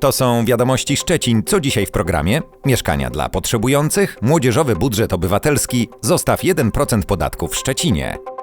To są wiadomości Szczecin. Co dzisiaj w programie? Mieszkania dla potrzebujących, młodzieżowy budżet obywatelski, zostaw 1% podatków w Szczecinie.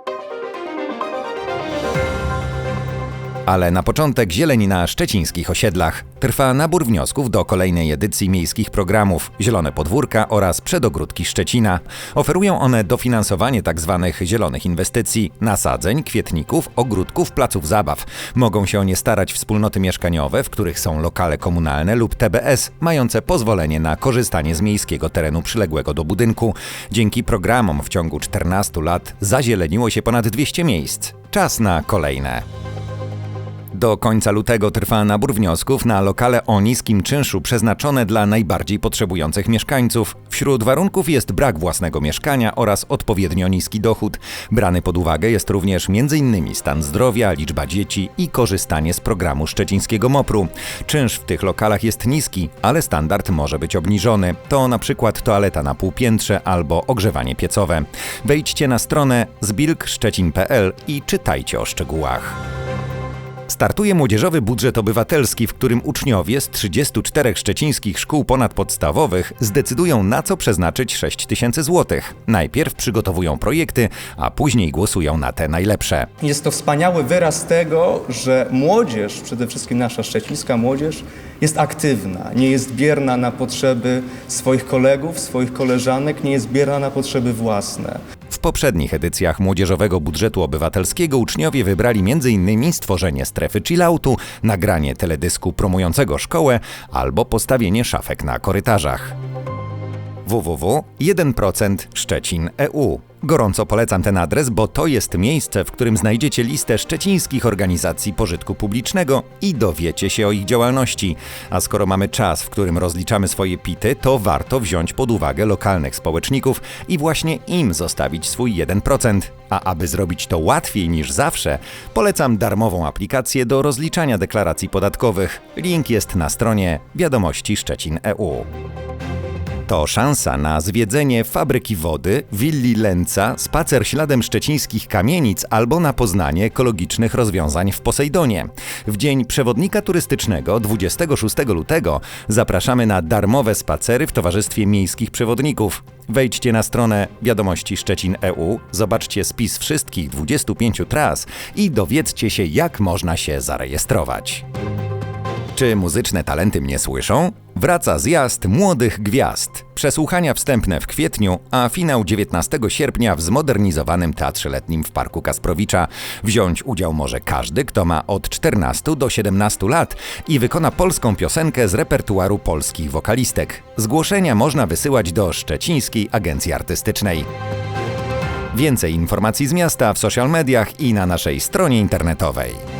Ale na początek zieleni na szczecińskich osiedlach. Trwa nabór wniosków do kolejnej edycji miejskich programów Zielone Podwórka oraz Przedogródki Szczecina. Oferują one dofinansowanie tzw. zielonych inwestycji, nasadzeń, kwietników, ogródków, placów zabaw. Mogą się o nie starać wspólnoty mieszkaniowe, w których są lokale komunalne lub TBS, mające pozwolenie na korzystanie z miejskiego terenu przyległego do budynku. Dzięki programom w ciągu 14 lat zazieleniło się ponad 200 miejsc. Czas na kolejne. Do końca lutego trwa nabór wniosków na lokale o niskim czynszu przeznaczone dla najbardziej potrzebujących mieszkańców. Wśród warunków jest brak własnego mieszkania oraz odpowiednio niski dochód. Brany pod uwagę jest również m.in. stan zdrowia, liczba dzieci i korzystanie z programu szczecińskiego MOPR-u. Czynsz w tych lokalach jest niski, ale standard może być obniżony. To na przykład toaleta na półpiętrze albo ogrzewanie piecowe. Wejdźcie na stronę zbilkszczecin.pl i czytajcie o szczegółach. Startuje młodzieżowy budżet obywatelski, w którym uczniowie z 34 szczecińskich szkół ponadpodstawowych zdecydują na co przeznaczyć 6 tysięcy złotych. Najpierw przygotowują projekty, a później głosują na te najlepsze. Jest to wspaniały wyraz tego, że młodzież, przede wszystkim nasza szczecińska młodzież, jest aktywna, nie jest bierna na potrzeby swoich kolegów, swoich koleżanek, nie jest bierna na potrzeby własne. Poprzednich edycjach młodzieżowego budżetu obywatelskiego uczniowie wybrali m.in. stworzenie strefy chilloutu, nagranie teledysku promującego szkołę albo postawienie szafek na korytarzach www.1% Szczecin EU. Gorąco polecam ten adres, bo to jest miejsce, w którym znajdziecie listę szczecińskich organizacji pożytku publicznego i dowiecie się o ich działalności. A skoro mamy czas, w którym rozliczamy swoje pity, to warto wziąć pod uwagę lokalnych społeczników i właśnie im zostawić swój 1%. A aby zrobić to łatwiej niż zawsze, polecam darmową aplikację do rozliczania deklaracji podatkowych. Link jest na stronie Wiadomości Szczecin E EU. To szansa na zwiedzenie fabryki wody, willi Lęca, spacer śladem szczecińskich kamienic albo na poznanie ekologicznych rozwiązań w Posejdonie. W dzień przewodnika turystycznego 26 lutego zapraszamy na darmowe spacery w towarzystwie miejskich przewodników. Wejdźcie na stronę Wiadomości Szczecin EU, zobaczcie spis wszystkich 25 tras i dowiedzcie się, jak można się zarejestrować. Czy muzyczne talenty mnie słyszą? Wraca zjazd młodych gwiazd. Przesłuchania wstępne w kwietniu, a finał 19 sierpnia w zmodernizowanym Teatrze Letnim w Parku Kasprowicza. Wziąć udział może każdy, kto ma od 14 do 17 lat i wykona polską piosenkę z repertuaru polskich wokalistek. Zgłoszenia można wysyłać do Szczecińskiej Agencji Artystycznej. Więcej informacji z miasta w social mediach i na naszej stronie internetowej.